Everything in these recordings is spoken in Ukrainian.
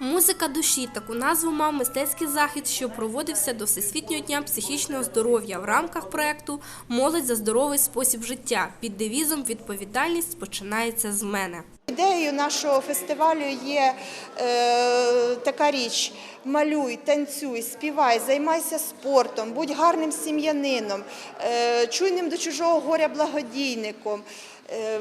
Музика душі таку назву мав мистецький захід, що проводився до Всесвітнього дня психічного здоров'я в рамках проекту Молодь за здоровий спосіб життя під девізом Відповідальність починається з мене. Ідеєю нашого фестивалю є е, така річ: малюй, танцюй, співай, займайся спортом, будь гарним сім'янином, е, чуйним до чужого горя благодійником. е,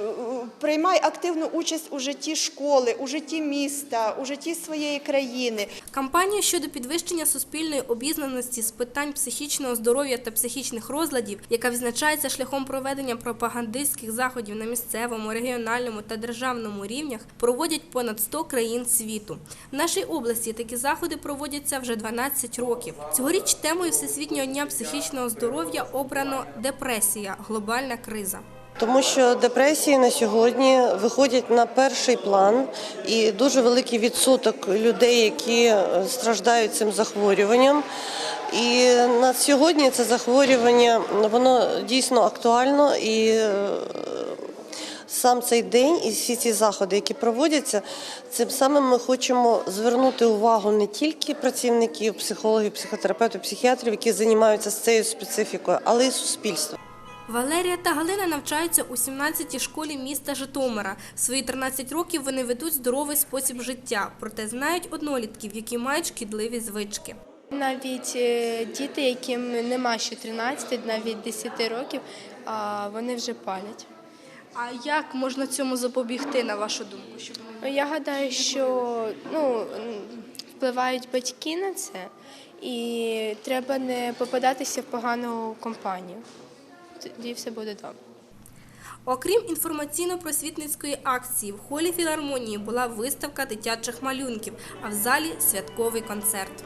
Приймай активну участь у житті школи, у житті міста, у житті своєї країни. Кампанія щодо підвищення суспільної обізнаності з питань психічного здоров'я та психічних розладів, яка відзначається шляхом проведення пропагандистських заходів на місцевому, регіональному та державному рівнях, проводять понад 100 країн світу. В нашій області такі заходи проводяться вже 12 років. Цьогоріч темою Всесвітнього дня психічного здоров'я обрано депресія глобальна криза. Тому що депресії на сьогодні виходять на перший план, і дуже великий відсоток людей, які е, страждають цим захворюванням. І на сьогодні це захворювання воно дійсно актуально і. Сам цей день і всі ці заходи, які проводяться, цим самим ми хочемо звернути увагу не тільки працівників, психологів, психотерапевтів, психіатрів, які займаються з цією специфікою, але й суспільства. Валерія та Галина навчаються у 17-й школі міста Житомира. В свої 13 років вони ведуть здоровий спосіб життя, проте знають однолітків, які мають шкідливі звички. Навіть е, діти, яким нема ще 13, навіть 10 років, а вони вже палять. А як можна цьому запобігти, на вашу думку? Щоб Я гадаю, що ну, впливають батьки на це, і треба не попадатися в погану компанію. Тоді все буде добре. Окрім інформаційно-просвітницької акції, в холі філармонії була виставка дитячих малюнків, а в залі святковий концерт.